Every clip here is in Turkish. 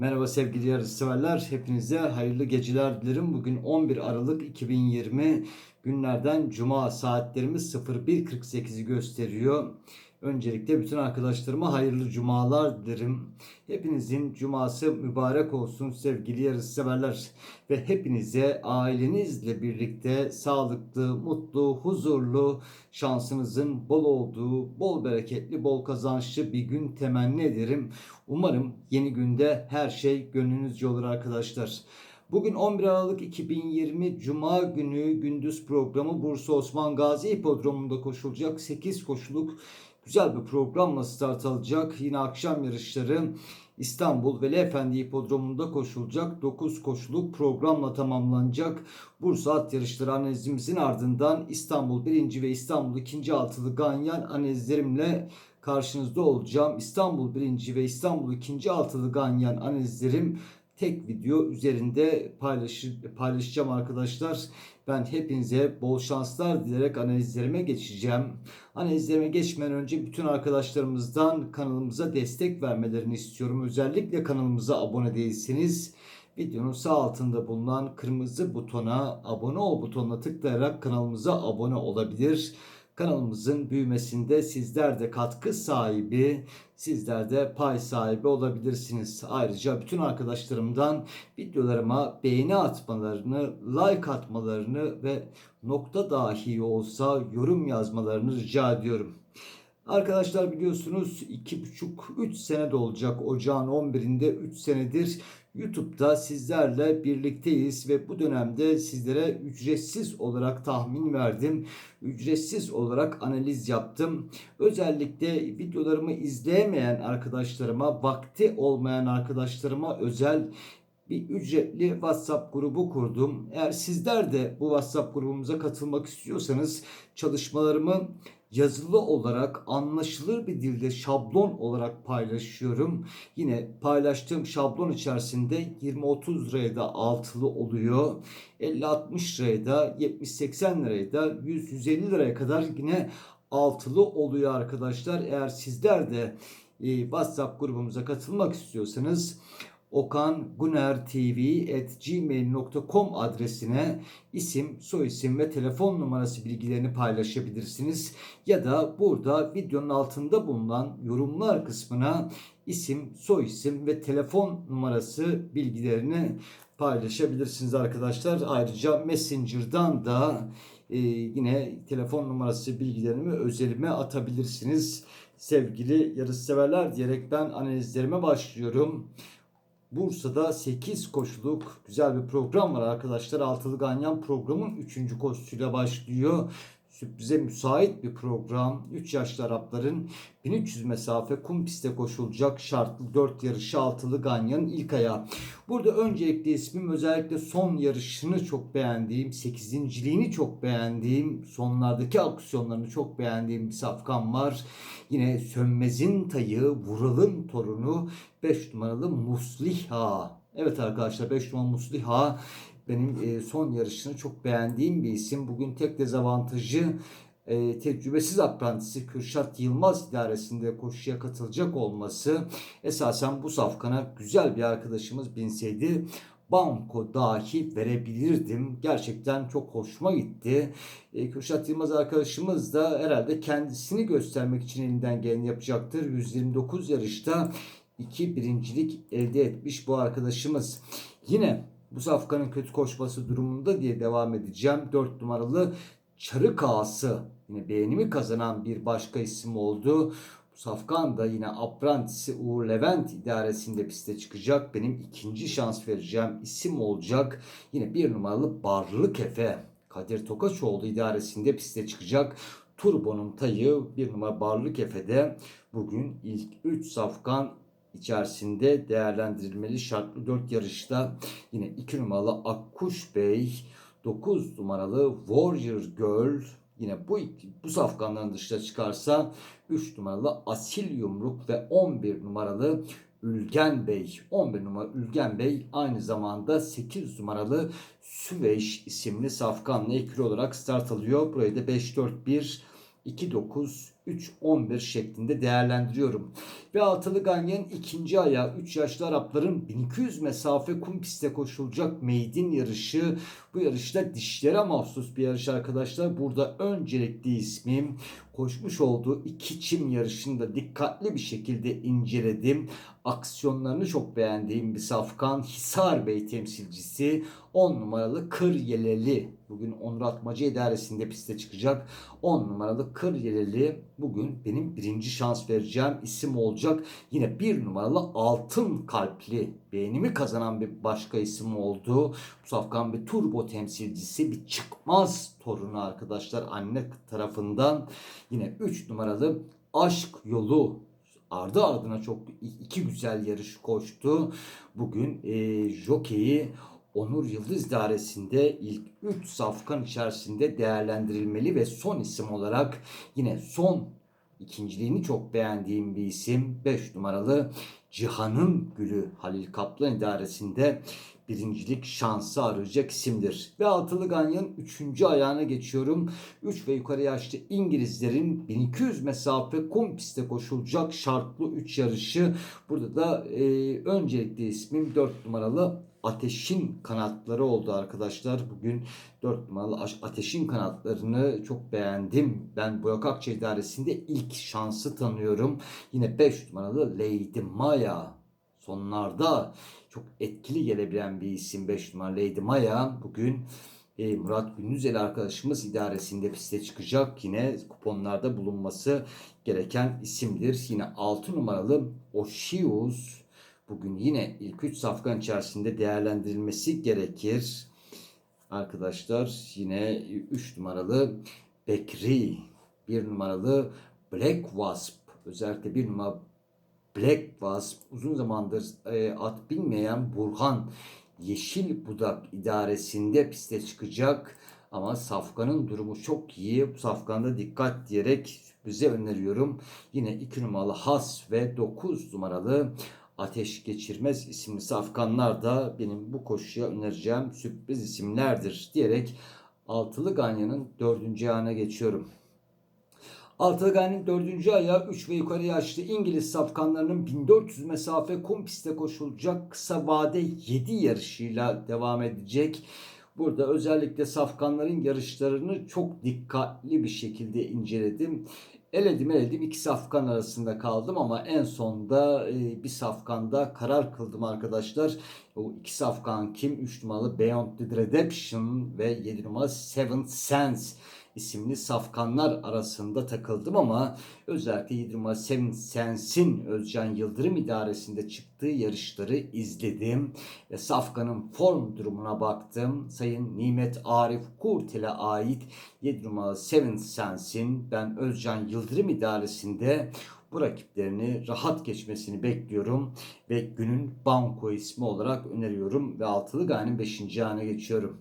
Merhaba sevgili yarışseverler. Hepinize hayırlı geceler dilerim. Bugün 11 Aralık 2020 günlerden Cuma saatlerimiz 01.48'i gösteriyor. Öncelikle bütün arkadaşlarıma hayırlı cumalar dilerim. Hepinizin cuması mübarek olsun sevgili yarışseverler. Ve hepinize ailenizle birlikte sağlıklı, mutlu, huzurlu, şansınızın bol olduğu, bol bereketli, bol kazançlı bir gün temenni ederim. Umarım yeni günde her şey gönlünüzce olur arkadaşlar. Bugün 11 Aralık 2020 Cuma günü gündüz programı Bursa Osman Gazi Hipodromu'nda koşulacak 8 koşuluk güzel bir programla start alacak. Yine akşam yarışları İstanbul Veli Efendi Hipodromu'nda koşulacak 9 koşuluk programla tamamlanacak. Bursa at yarışları analizimizin ardından İstanbul 1. ve İstanbul 2. altılı ganyan analizlerimle karşınızda olacağım. İstanbul 1. ve İstanbul 2. altılı ganyan analizlerim tek video üzerinde paylaşır, paylaşacağım arkadaşlar. Ben hepinize bol şanslar dilerek analizlerime geçeceğim. Analizlerime geçmeden önce bütün arkadaşlarımızdan kanalımıza destek vermelerini istiyorum. Özellikle kanalımıza abone değilseniz videonun sağ altında bulunan kırmızı butona abone ol butonuna tıklayarak kanalımıza abone olabilir. Kanalımızın büyümesinde sizler de katkı sahibi, sizler de pay sahibi olabilirsiniz. Ayrıca bütün arkadaşlarımdan videolarıma beğeni atmalarını, like atmalarını ve nokta dahi olsa yorum yazmalarını rica ediyorum. Arkadaşlar biliyorsunuz 2,5-3 sene de olacak ocağın 11'inde 3 senedir YouTube'da sizlerle birlikteyiz ve bu dönemde sizlere ücretsiz olarak tahmin verdim. Ücretsiz olarak analiz yaptım. Özellikle videolarımı izleyemeyen arkadaşlarıma, vakti olmayan arkadaşlarıma özel bir ücretli WhatsApp grubu kurdum. Eğer sizler de bu WhatsApp grubumuza katılmak istiyorsanız çalışmalarımı yazılı olarak anlaşılır bir dilde şablon olarak paylaşıyorum. Yine paylaştığım şablon içerisinde 20-30 liraya da altılı oluyor. 50-60 liraya da 70-80 liraya da 100-150 liraya kadar yine altılı oluyor arkadaşlar. Eğer sizler de WhatsApp grubumuza katılmak istiyorsanız okangunertv.gmail.com adresine isim, soyisim ve telefon numarası bilgilerini paylaşabilirsiniz. Ya da burada videonun altında bulunan yorumlar kısmına isim, soyisim ve telefon numarası bilgilerini paylaşabilirsiniz arkadaşlar. Ayrıca Messenger'dan da e, yine telefon numarası bilgilerimi özelime atabilirsiniz. Sevgili yarışseverler diyerek ben analizlerime başlıyorum. Bursa'da 8 koşuluk güzel bir program var arkadaşlar. Altılı Ganyan programın 3. koşusuyla başlıyor. Sürprize müsait bir program. 3 yaşlı Arapların 1300 mesafe kum pistte koşulacak şartlı 4 yarışı altılı Ganyan'ın ilk ayağı. Burada öncelikle ismim özellikle son yarışını çok beğendiğim, 8.liğini çok beğendiğim, sonlardaki aksiyonlarını çok beğendiğim bir safkan var. Yine Sönmez'in tayı, Vural'ın torunu 5 numaralı Musliha. Evet arkadaşlar 5 numaralı Musliha benim e, son yarışını çok beğendiğim bir isim. Bugün tek dezavantajı e, tecrübesiz aprantisi Kürşat Yılmaz idaresinde koşuya katılacak olması. Esasen bu safkana güzel bir arkadaşımız binseydi banko dahi verebilirdim. Gerçekten çok hoşuma gitti. E, Kürşat Yılmaz arkadaşımız da herhalde kendisini göstermek için elinden geleni yapacaktır. 129 yarışta iki birincilik elde etmiş bu arkadaşımız. Yine bu safkanın kötü koşması durumunda diye devam edeceğim. 4 numaralı Çarık Ağası yine beğenimi kazanan bir başka isim oldu. Bu safkan da yine Aprantisi Uğur Levent idaresinde piste çıkacak. Benim ikinci şans vereceğim isim olacak. Yine bir numaralı Barlık Efe. Kadir Tokaçoğlu idaresinde piste çıkacak. Turbo'nun tayı bir numara Barlık Efe'de bugün ilk 3 safkan içerisinde değerlendirilmeli şartlı 4 yarışta yine 2 numaralı Akkuş Bey, 9 numaralı Warrior Girl yine bu bu safkanların dışına çıkarsa 3 numaralı Asil Yumruk ve 11 numaralı Ülgen Bey. 11 numara Ülgen Bey aynı zamanda 8 numaralı Süveyş isimli safkanla ikili olarak start alıyor. Burayı da 5-4-1 2-9 3-11 şeklinde değerlendiriyorum. Ve altılı ganyanın ikinci ayağı 3 yaşlı Arapların 1200 mesafe kum pistte koşulacak meydin yarışı. Bu yarışta dişlere mahsus bir yarış arkadaşlar. Burada öncelikli ismim koşmuş olduğu iki çim yarışında dikkatli bir şekilde inceledim. Aksiyonlarını çok beğendiğim bir safkan Hisar Bey temsilcisi 10 numaralı Kır Yeleli. Bugün Onur Atmacı idaresinde piste çıkacak. 10 numaralı Kır Yeleli bugün benim birinci şans vereceğim isim olacak. Yine bir numaralı Altın Kalpli beğenimi kazanan bir başka isim oldu. Bu safkan bir turbo temsilcisi bir çıkmaz torunu arkadaşlar anne tarafından. Yine 3 numaralı Aşk Yolu ardı ardına çok iki güzel yarış koştu. Bugün e, jokeyi Onur Yıldız idaresinde ilk 3 safkan içerisinde değerlendirilmeli ve son isim olarak yine son ikinciliğini çok beğendiğim bir isim 5 numaralı Cihan'ın Gülü Halil Kaplan idaresinde birincilik şansı arayacak isimdir. Ve altılı ganyanın 3. ayağına geçiyorum. 3 ve yukarı yaşlı İngilizlerin 1200 mesafe kum pistte koşulacak şartlı 3 yarışı. Burada da e, öncelikli ismim 4 numaralı Ateşin kanatları oldu arkadaşlar. Bugün 4 numaralı Ateşin kanatlarını çok beğendim. Ben Burak Akçay idaresinde ilk şansı tanıyorum. Yine 5 numaralı Lady Maya sonlarda çok etkili gelebilen bir isim 5 numara Lady Maya. Bugün e, Murat Gündüzel arkadaşımız idaresinde piste çıkacak. Yine kuponlarda bulunması gereken isimdir. Yine 6 numaralı Oshius bugün yine ilk 3 safkan içerisinde değerlendirilmesi gerekir. Arkadaşlar yine 3 numaralı Bekri, 1 numaralı Black Wasp, özellikle 1 numara Black Wasp, uzun zamandır e, at bilmeyen Burhan Yeşil Budak idaresinde piste çıkacak. Ama Safkan'ın durumu çok iyi. Bu Safkan'da dikkat diyerek bize öneriyorum. Yine 2 numaralı Has ve 9 numaralı Ateş Geçirmez isimli safkanlar da benim bu koşuya önereceğim sürpriz isimlerdir diyerek Altılı Ganyan'ın dördüncü ayağına geçiyorum. Altılı Ganyan'ın dördüncü ayağı 3 ve yukarı yaşlı İngiliz safkanlarının 1400 mesafe kum pistte koşulacak kısa vade 7 yarışıyla devam edecek. Burada özellikle safkanların yarışlarını çok dikkatli bir şekilde inceledim. Eledim eledim iki safkan arasında kaldım ama en sonda e, bir safkanda karar kıldım arkadaşlar. O iki safkan kim? 3 numaralı Beyond the Redemption ve 7 numaralı Seventh Sense isimli safkanlar arasında takıldım ama özellikle 7 numaralı Seventh Sense'in Özcan Yıldırım idaresinde çıktığı yarışları izledim ve safkanın form durumuna baktım. Sayın Nimet Arif Kurtel'e ait 7 numaralı Seventh Sense'in ben Özcan Yıldırım idaresinde bu rakiplerini rahat geçmesini bekliyorum ve günün banko ismi olarak öneriyorum ve altılı gayenin 5. ayağına geçiyorum.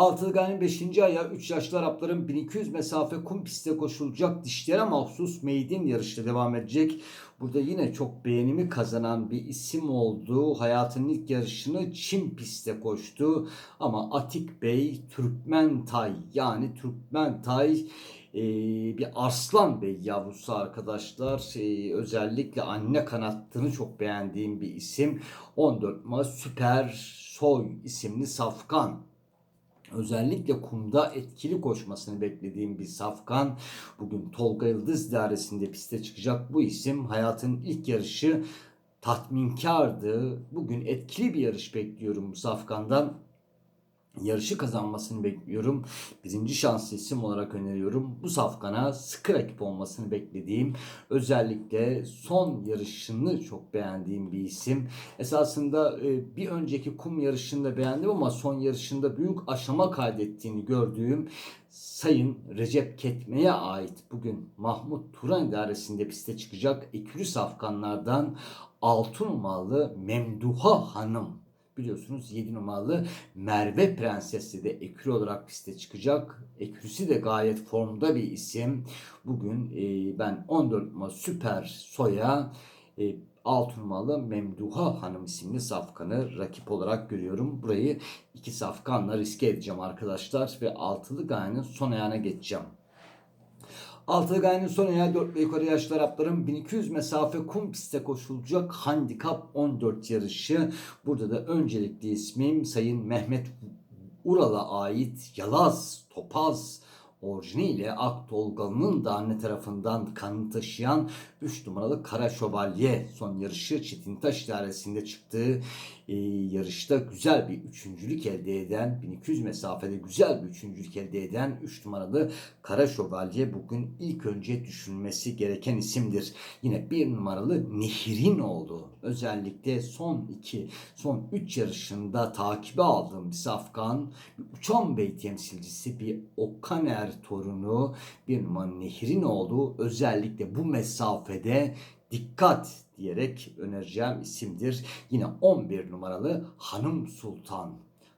Altılı gayenin 5. ayağı 3 yaşlı Arapların 1200 mesafe kum pistte koşulacak dişlere mahsus meydin yarışta devam edecek. Burada yine çok beğenimi kazanan bir isim oldu. Hayatının ilk yarışını Çin pistte koştu. Ama Atik Bey Türkmentay yani Türkmentay e, bir Arslan Bey yavrusu arkadaşlar. E, özellikle anne kanattığını çok beğendiğim bir isim. 14 Mayıs Süper Soy isimli safkan. Özellikle kumda etkili koşmasını beklediğim bir safkan. Bugün Tolga Yıldız dairesinde piste çıkacak bu isim. Hayatın ilk yarışı tatminkardı. Bugün etkili bir yarış bekliyorum bu safkandan yarışı kazanmasını bekliyorum. Birinci şanslı isim olarak öneriyorum. Bu safkana sıkı rakip olmasını beklediğim, özellikle son yarışını çok beğendiğim bir isim. Esasında e, bir önceki kum yarışında beğendim ama son yarışında büyük aşama kaydettiğini gördüğüm Sayın Recep Ketme'ye ait bugün Mahmut Turan idaresinde piste çıkacak ekürü safkanlardan altın numaralı Memduha Hanım biliyorsunuz 7 numaralı Merve Prenses'i de ekürü olarak piste çıkacak. Ekürüsü de gayet formda bir isim. Bugün e, ben 14 numaralı Süper Soya e, 6 numaralı Memduha Hanım isimli safkanı rakip olarak görüyorum. Burayı iki safkanla riske edeceğim arkadaşlar ve altılı gayenin son ayağına geçeceğim. Altılı Gaye'nin son ayağı 4 ve yukarı yaşlı Arapların 1200 mesafe kum pistte koşulacak handikap 14 yarışı. Burada da öncelikli ismim Sayın Mehmet Ural'a ait Yalaz Topaz orijiniyle Aktolgalı'nın da anne tarafından kanını taşıyan 3 numaralı Kara Şövalye son yarışı Çetintaş idaresinde çıktığı e, yarışta güzel bir üçüncülük elde eden 1200 mesafede güzel bir üçüncülük elde eden 3 numaralı Kara Şövalye bugün ilk önce düşünmesi gereken isimdir. Yine bir numaralı Nehir'in oldu. Özellikle son 2, son 3 yarışında takibe aldığım bir Safkan, bir Uçan Bey temsilcisi bir Okaner torunu, bir numaralı Nehir'in olduğu özellikle bu mesafede dikkat diyerek önereceğim isimdir. Yine 11 numaralı Hanım Sultan.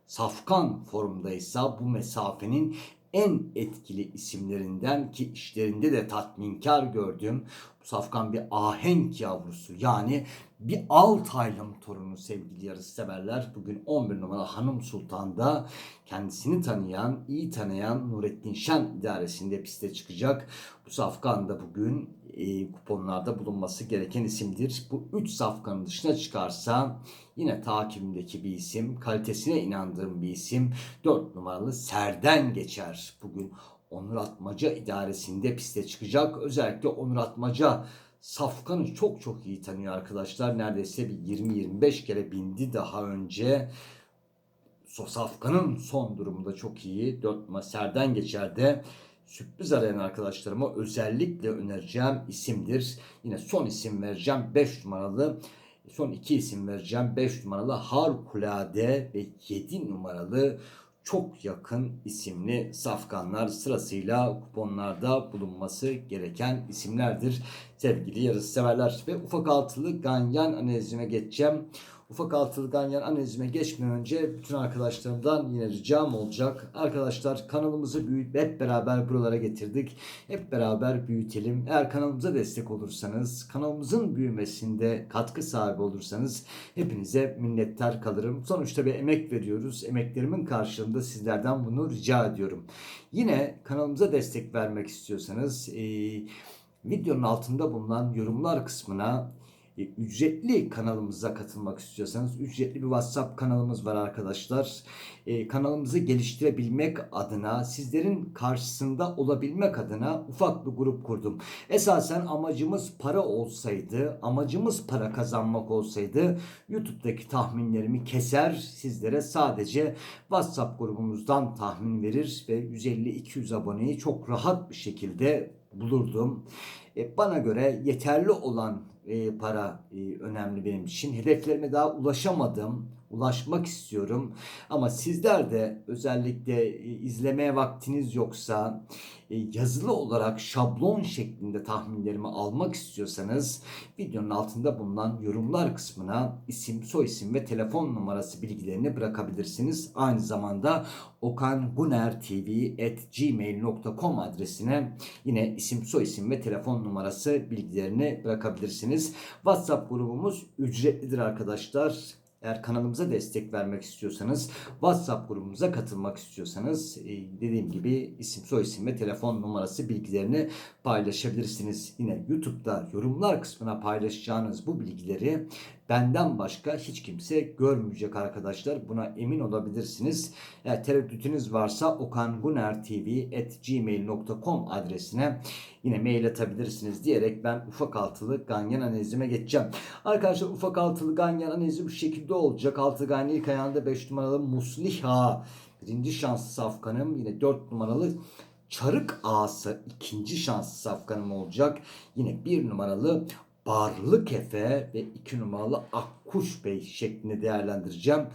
Safkan formundaysa bu mesafenin en etkili isimlerinden ki işlerinde de tatminkar gördüm. Safkan bir ahenk yavrusu yani bir Altaylım torunu sevgili yarış severler. Bugün 11 numara Hanım Sultan'da kendisini tanıyan, iyi tanıyan Nurettin Şen idaresinde piste çıkacak. Bu Safkan da bugün e, kuponlarda bulunması gereken isimdir. Bu 3 safkanın dışına çıkarsa yine takibimdeki bir isim, kalitesine inandığım bir isim 4 numaralı Serden geçer. Bugün Onur Atmaca idaresinde piste çıkacak. Özellikle Onur Atmaca Safkan'ı çok çok iyi tanıyor arkadaşlar. Neredeyse bir 20-25 kere bindi daha önce. Safkan'ın son durumu da çok iyi. 4 numara Serden geçerde sürpriz arayan arkadaşlarıma özellikle önereceğim isimdir. Yine son isim vereceğim 5 numaralı son iki isim vereceğim. 5 numaralı Harikulade ve 7 numaralı çok yakın isimli safkanlar sırasıyla kuponlarda bulunması gereken isimlerdir. Sevgili yarış severler ve ufak altılı ganyan analizine geçeceğim. Ufak altılı ganyan analizime geçmeden önce bütün arkadaşlarımdan yine ricam olacak. Arkadaşlar kanalımızı büyüt hep beraber buralara getirdik. Hep beraber büyütelim. Eğer kanalımıza destek olursanız, kanalımızın büyümesinde katkı sahibi olursanız hepinize minnettar kalırım. Sonuçta bir emek veriyoruz. Emeklerimin karşılığında sizlerden bunu rica ediyorum. Yine kanalımıza destek vermek istiyorsanız e, videonun altında bulunan yorumlar kısmına e, ücretli kanalımıza katılmak istiyorsanız ücretli bir WhatsApp kanalımız var arkadaşlar. E, kanalımızı geliştirebilmek adına, sizlerin karşısında olabilmek adına ufak bir grup kurdum. Esasen amacımız para olsaydı, amacımız para kazanmak olsaydı YouTube'daki tahminlerimi keser, sizlere sadece WhatsApp grubumuzdan tahmin verir ve 150-200 aboneyi çok rahat bir şekilde bulurdum. E, bana göre yeterli olan e, para e, önemli benim için. Hedeflerime daha ulaşamadım. Ulaşmak istiyorum. Ama sizler de özellikle e, izlemeye vaktiniz yoksa e, yazılı olarak şablon şeklinde tahminlerimi almak istiyorsanız videonun altında bulunan yorumlar kısmına isim, soyisim ve telefon numarası bilgilerini bırakabilirsiniz. Aynı zamanda okangunertv@gmail.com adresine yine isim, soyisim ve telefon numarası bilgilerini bırakabilirsiniz. WhatsApp grubumuz ücretlidir arkadaşlar. Eğer kanalımıza destek vermek istiyorsanız, WhatsApp grubumuza katılmak istiyorsanız e, dediğim gibi isim, soyisim ve telefon numarası bilgilerini paylaşabilirsiniz. Yine YouTube'da yorumlar kısmına paylaşacağınız bu bilgileri benden başka hiç kimse görmeyecek arkadaşlar. Buna emin olabilirsiniz. Eğer tereddütünüz varsa okangunertv.gmail.com adresine yine mail atabilirsiniz diyerek ben ufak altılı ganyan analizime geçeceğim. Arkadaşlar ufak altılı ganyan analizi bu şekilde olacak. Altılı ganyan ilk ayağında 5 numaralı Musliha. Birinci şanslı safkanım. Yine 4 numaralı Çarık Ağası ikinci şanslı safkanım olacak. Yine bir numaralı Barlık Efe ve 2 numaralı Akkuş Bey şeklinde değerlendireceğim.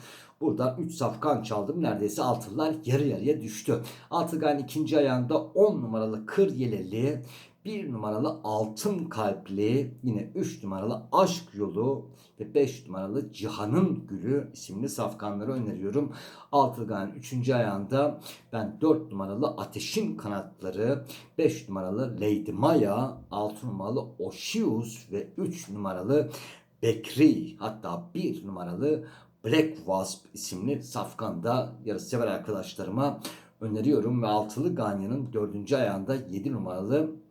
Burada 3 safkan çaldım. Neredeyse altınlar yarı yarıya düştü. Altıgan ikinci ayağında 10 numaralı Kır Yeleli, 1 numaralı Altın Kalpli, yine 3 numaralı Aşk Yolu ve 5 numaralı Cihan'ın Gülü isimli safkanları öneriyorum. Altıgan 3. ayağında ben 4 numaralı Ateşin Kanatları, 5 numaralı Lady Maya, 6 numaralı Oshius ve 3 numaralı Bekri hatta 1 numaralı Black Wasp isimli safkanda yarısı sever arkadaşlarıma öneriyorum ve altılı Ganyan'ın dördüncü ayağında 7 numaralı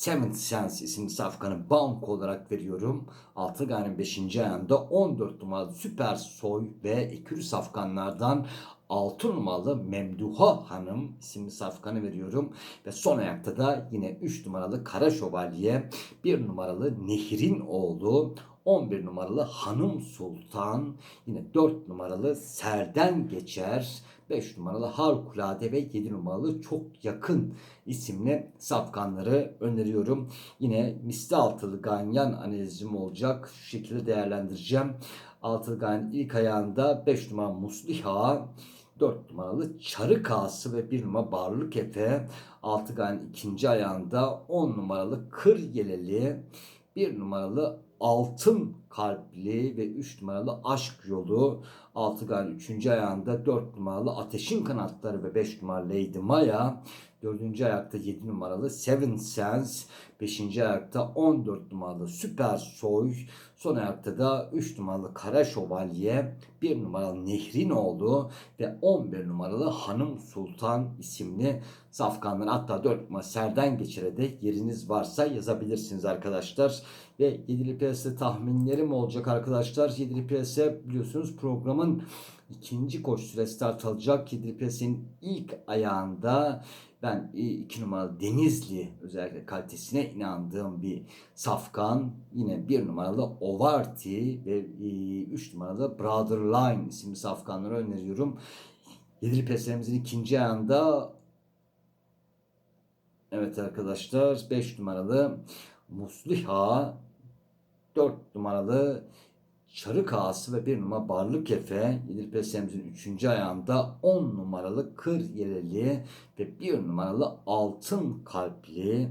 Seventh Sense isimli safkanı banko olarak veriyorum. Altı Gaye'nin 5. ayağında 14 numaralı Süper Soy ve ekürü safkanlardan 6 numaralı Memduha Hanım isimli safkanı veriyorum. Ve son ayakta da yine 3 numaralı Kara Şövalye, 1 numaralı Nehir'in oğlu, 11 numaralı Hanım Sultan, yine 4 numaralı Serden Geçer, 5 numaralı Harikulade ve 7 numaralı Çok Yakın isimli safkanları öneriyorum. Yine misli altılı ganyan analizim olacak. Şu şekilde değerlendireceğim. Altılı ganyan ilk ayağında 5 numara Musliha, 4 numaralı Çarı Kağısı ve 1 numara Barlık Efe. 6 ganyan ikinci ayağında 10 numaralı Kır Yeleli, 1 numaralı Altın Kalpli ve 3 numaralı Aşk Yolu. 6 ganyan 3. ayağında 4 numaralı Ateşin Kanatları ve 5 numaralı Lady Maya. 4. ayakta 7 numaralı Seven Sense. 5. ayakta 14 numaralı Süper Soy. Son ayakta da 3 numaralı Kara Şövalye, 1 numaralı Nehrinoğlu ve 11 numaralı Hanım Sultan isimli safkanlar. Hatta 4 numara Serden Geçir'e de yeriniz varsa yazabilirsiniz arkadaşlar. Ve 7'li PS tahminlerim olacak arkadaşlar. 7'li PS biliyorsunuz programın ikinci koşusuyla start alacak. 7'li PS'in ilk ayağında ben 2 numaralı Denizli özellikle kalitesine inandığım bir safkan. Yine 1 numaralı Ovarti ve 3 numaralı Brotherline isimli safkanları öneriyorum. Yedili peslerimizin ikinci ayağında Evet arkadaşlar 5 numaralı Musliha 4 numaralı Çarık Ağası ve 1 numara Barlık Efe Yedil Peslemizin 3. ayağında 10 numaralı Kır Yeleli ve 1 numaralı Altın Kalpli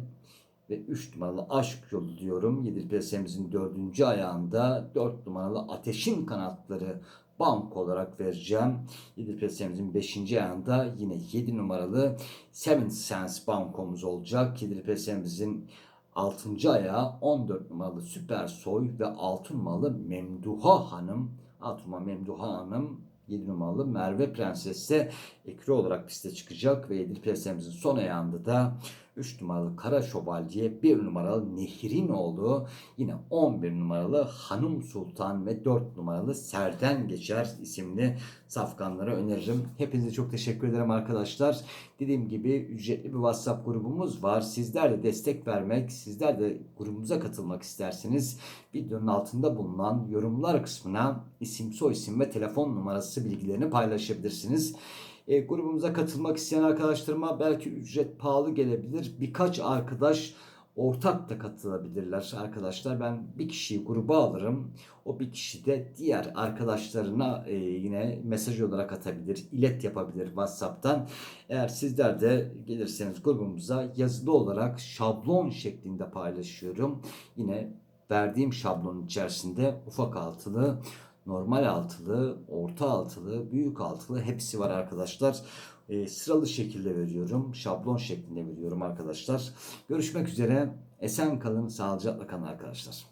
ve 3 numaralı Aşk Yolu diyorum. Yedil Peslemizin 4. ayağında 4 numaralı Ateşin Kanatları bank olarak vereceğim. Yedil Peslemizin 5. ayağında yine 7 numaralı Seven Sense bankomuz olacak. Yedil Peslemizin 6. ayağı 14 numaralı Süper Soy ve 6 numaralı Memduha Hanım. 6 numaralı Memduha Hanım 7 numaralı Merve Prenses de ekri olarak piste çıkacak ve 7 Prensesimizin son ayağında da 3 numaralı Kara Şövalye, 1 numaralı Nehir'in oğlu, yine 11 numaralı Hanım Sultan ve 4 numaralı Serden Geçer isimli safkanları öneririm. Hepinize çok teşekkür ederim arkadaşlar. Dediğim gibi ücretli bir WhatsApp grubumuz var. Sizler de destek vermek, sizler de grubumuza katılmak isterseniz videonun altında bulunan yorumlar kısmına isim, soyisim ve telefon numarası bilgilerini paylaşabilirsiniz. E, grubumuza katılmak isteyen arkadaşlarıma belki ücret pahalı gelebilir. Birkaç arkadaş ortak da katılabilirler arkadaşlar. Ben bir kişiyi gruba alırım. O bir kişi de diğer arkadaşlarına e, yine mesaj olarak atabilir, ilet yapabilir WhatsApp'tan. Eğer sizler de gelirseniz grubumuza yazılı olarak şablon şeklinde paylaşıyorum. Yine verdiğim şablonun içerisinde ufak altılı normal altılı, orta altılı, büyük altılı hepsi var arkadaşlar. E, sıralı şekilde veriyorum. Şablon şeklinde veriyorum arkadaşlar. Görüşmek üzere. Esen kalın, sağlıcakla kalın arkadaşlar.